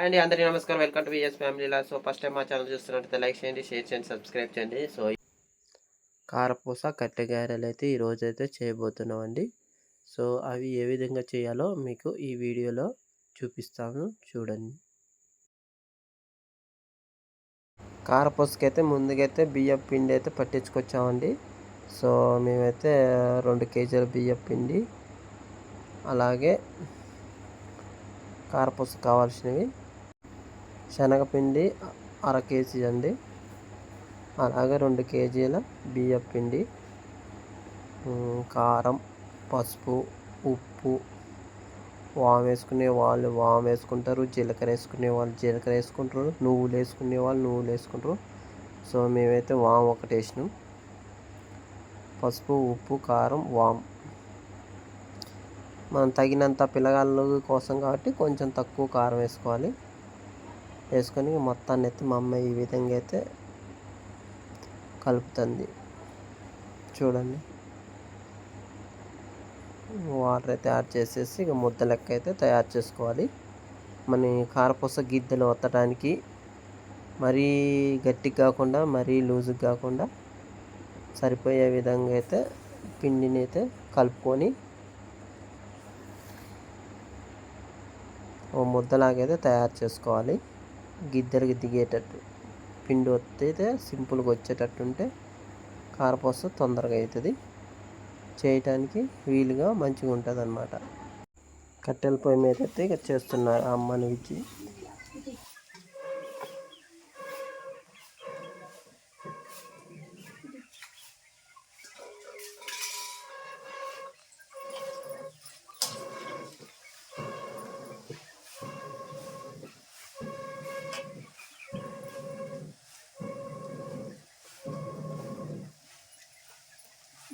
And అందరికీ నమస్కారం. Welcome to VS ఫ్యామిలీలా సో ఫస్ట్ టైం మా ఛానల్ చూస్తున్నట్టయితే లైక్ చేయండి షేర్ చేయండి సబ్స్క్రైబ్ చేయండి. సో కారపూస కట్టెగారెలు అయితే ఈరోజు అయితే చేయబోతున్నామండి. సో అవి ఏ విధంగా చేయాలో మీకు ఈ వీడియోలో చూపిస్తాను. చూడండి. కారపూసకైతే అయితే బియ్యం పిండి అయితే పట్టించుకొచ్చామండి. సో మేమైతే రెండు కేజీల బియ్యం పిండి అలాగే కారపూస కావాల్సినవి శనగపిండి అర కేజీ అండి. అలాగే రెండు కేజీల బియ్యం పిండి కారం పసుపు ఉప్పు. వామ్ వేసుకునే వాళ్ళు వామ్ వేసుకుంటారు జీలకర్ర వేసుకునే వాళ్ళు జీలకర్ర వేసుకుంటారు నువ్వులు వేసుకునే వాళ్ళు నువ్వులు వేసుకుంటారు. సో మేమైతే వామ్ ఒకటి వేసినాం. పసుపు ఉప్పు కారం వామ్. మనం తగినంత పిల్లగాళ్ళ కోసం కాబట్టి కొంచెం తక్కువ కారం వేసుకోవాలి. వేసుకొని మొత్తాన్ని అయితే మా అమ్మ ఈ విధంగా అయితే కలుపుతుంది. చూడండి. వాటర్ అయితే యాడ్ చేసేసి ఇక ముద్ద లెక్క అయితే తయారు చేసుకోవాలి. మన కారపూస గిద్దెలు వత్తడానికి మరీ గట్టిగా కాకుండా మరీ లూజుగా కాకుండా సరిపోయే విధంగా అయితే పిండిని అయితే కలుపుకొని ఓ ముద్దలాగైతే తయారు చేసుకోవాలి. గిద్దరికి దిగేటట్టు. పిండి వత్తితే సింపుల్గా వచ్చేటట్టు ఉంటే కారపూస తొందరగా అవుతుంది చేయటానికి వీలుగా మంచిగా ఉంటుంది అన్నమాట కట్టెల పొయ్యి మీద అయితే ఇక చేస్తున్నారు ఆ అమ్మని ఇచ్చి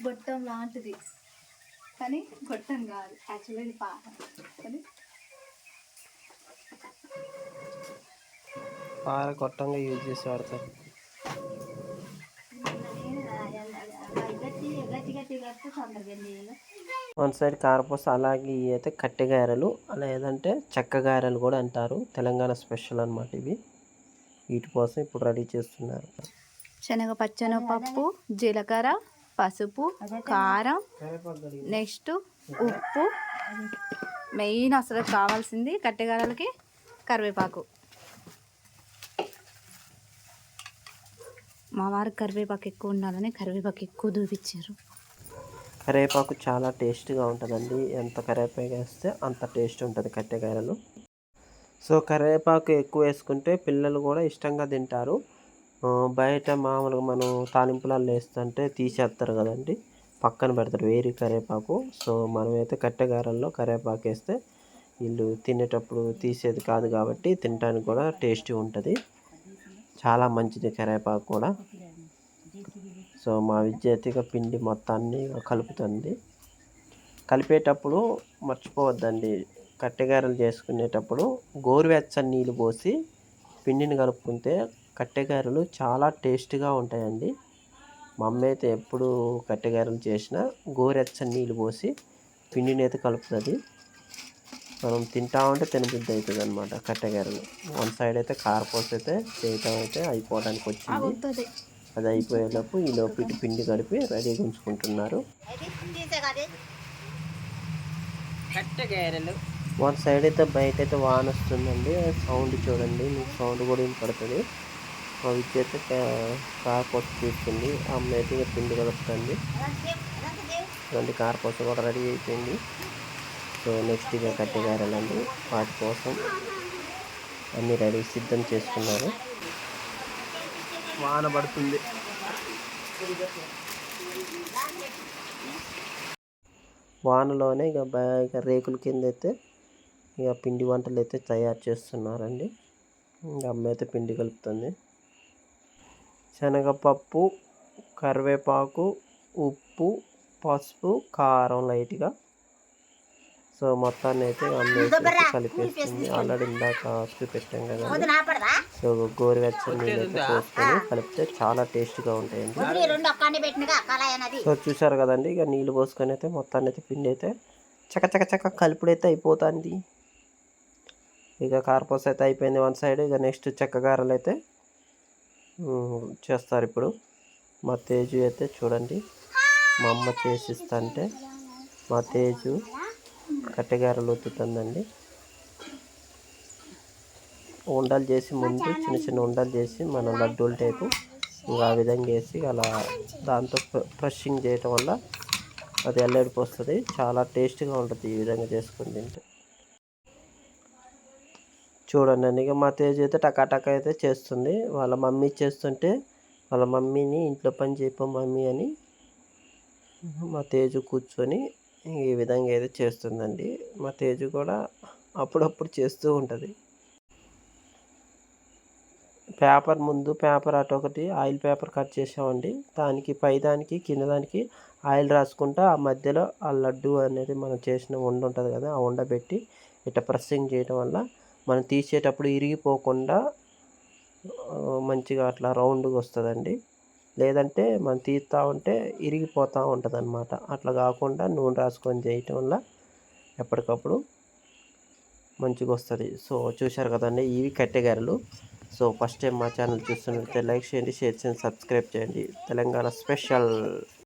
గొట్టం లాంటిది. కానీ గొట్టం కాదు. యాక్చువల్లీ ఇది పాట కానీ పార కొట్టంగా యూజ్ చేసి వాడతారు వన్ సైడ్ కారపూస అలాగే ఇవి అయితే కట్టెగారెలు లేదంటే చెక్కగారెలు కూడా అంటారు. తెలంగాణ స్పెషల్ అన్నమాట ఇవి. వీటి కోసం ఇప్పుడు రెడీ చేస్తున్నారు. శనగ పచ్చనపప్పు జీలకర్ర పసుపు కారం నెక్స్ట్ ఉప్పు. మెయిన్ అసలు కావాల్సింది కట్టెగారలకి కరివేపాకు. మా వారికి కరివేపాకు ఎక్కువ ఉండాలని కరివేపాకు ఎక్కువ చూపించారు కరివేపాకు చాలా టేస్ట్గా ఉంటుందండి. ఎంత కరివేపాకు వేస్తే అంత టేస్ట్ ఉంటుంది కట్టెగాయలు సో కరివేపాకు ఎక్కువ వేసుకుంటే పిల్లలు కూడా ఇష్టంగా తింటారు. బయట మామూలుగా మనం తాలింపులలో వేస్తుంటే తీసేస్తారు కదండి. పక్కన పెడతారు వేరే కరివేపాకు సో మనమైతే కట్టెగారల్లో కరివేపాకు వేస్తే వీళ్ళు తినేటప్పుడు తీసేది కాదు కాబట్టి తినడానికి కూడా టేస్టీ ఉంటుంది. చాలా మంచిది కరివేపాకు కూడా. సో మా విద్యార్థిగా పిండి మొత్తాన్ని కలుపుతుంది. కలిపేటప్పుడు మర్చిపోవద్దండి. కట్టెగారలు చేసుకునేటప్పుడు గోరువెచ్చని నీళ్ళు పోసి పిండిని కలుపుకుంటే కట్టెగారెలు చాలా టేస్ట్గా ఉంటాయండి. మా అమ్మ అయితే ఎప్పుడు కట్టెగారెలు చేసినా గోరెచ్చని నీళ్ళు పోసి పిండిని అయితే కలుపుతుంది. మనం తింటా ఉంటే తినబుద్ధి అవుతుంది అనమాట కట్టెగారెలు. వన్ సైడ్ అయితే కారపోసి అయితే చేయటం అయితే అయిపోవడానికి వచ్చింది. అది అయిపోయేలోపు ఈ లోపు ఇటు పిండి కలిపి రెడీగా ఉంచుకుంటున్నారు. కట్టెగారెలు. వన్ సైడ్ అయితే బయట అయితే వాన వస్తుందండి సౌండ్ చూడండి మీకు సౌండ్ కూడా వినపడుతుంది. మా విద్య అయితే కారపూస తీస్తుంది అమ్మ అయితే ఇక పిండి కలుపుతుంది. రెండు కారపూస కూడా రెడీ అయిపోయింది. సో నెక్స్ట్ ఇక కట్టెగారెలండి వాటి కోసం అన్నీ రెడీ సిద్ధం చేసుకున్నారు. వాన పడుతుంది. వానలోనే ఇక బా- ఇక రేకుల కింద అయితే ఇక పిండి వంటలు అయితే తయారు చేస్తున్నారండి. ఇంకా అమ్మ అయితే పిండి కలుపుతుంది. శనగపప్పు కరివేపాకు ఉప్పు పసుపు కారం లైట్గా. సో మొత్తాన్ని అయితే అయితే కలిపేస్తుంది ఆల్రెడీ ఇందాక చూపెట్టాం కదా. సో గోరువెచ్చని నీళ్ళు అయితే పోసుకొని కలిపితే చాలా టేస్ట్గా ఉంటాయండి. సో చూసారు కదండి ఇక నీళ్ళు పోసుకొని అయితే మొత్తాన్ని అయితే పిండి అయితే చక చక చక కలుపుడైతే అయిపోతుంది. ఇక కార్పోస్ అయితే అయిపోయింది వన్ సైడ్ ఇక నెక్స్ట్ చెక్కగారలు అయితే ఉమ్, చేస్తారు ఇప్పుడు. మా తేజు అయితే చూడండి. మా అమ్మ చేసిస్తా మా తేజు కట్టెగారలు ఒత్తుతుందండి ఉండలు చేసి ముందు చిన్న చిన్న ఉండలు చేసి మన లడ్డూల టైపు ఇంకా ఆ విధంగా వేసి అలా దాంతో ఫ్రెషింగ్ చేయటం వల్ల అది ఎల్లడిపి వస్తుంది చాలా టేస్ట్గా ఉంటుంది ఈ విధంగా చేసుకుని తింటే. చూడండి ఇక మా తేజ్ అయితే టకాటక అయితే చేస్తుంది. వాళ్ళ మమ్మీ చేస్తుంటే వాళ్ళ మమ్మీని ఇంట్లో పని చేయపో మమ్మీ అని మా తేజు కూర్చొని ఈ విధంగా అయితే చేస్తుందండి. మా తేజు కూడా అప్పుడప్పుడు చేస్తూ ఉంటుంది. పేపర్ ముందు పేపర్ అటు ఒకటి ఆయిల్ పేపర్ కట్ చేసామండి దానికి పై దానికి కింద దానికి ఆయిల్ రాసుకుంటా ఆ మధ్యలో ఆ లడ్డు అనేది మనం చేసిన ఉండ ఉంటుంది కదా ఆ ఉండ పెట్టి ఇట్లా ప్రెస్సింగ్ చేయడం వల్ల మనం తీసేటప్పుడు ఇరిగిపోకుండా మంచిగా అట్లా రౌండ్గా వస్తుందండి. లేదంటే మనం తీస్తూ ఉంటే ఇరిగిపోతూ ఉంటుంది అనమాట అట్లా కాకుండా నూనె రాసుకొని చేయటం వల్ల ఎప్పటికప్పుడు మంచిగా వస్తుంది. సో చూశారు కదండి ఇవి కట్టెగారలు. సో ఫస్ట్ టైం మా ఛానల్ చూస్తున్నట్లయితే లైక్ చేయండి షేర్ చేయండి సబ్స్క్రైబ్ చేయండి. తెలంగాణ స్పెషల్.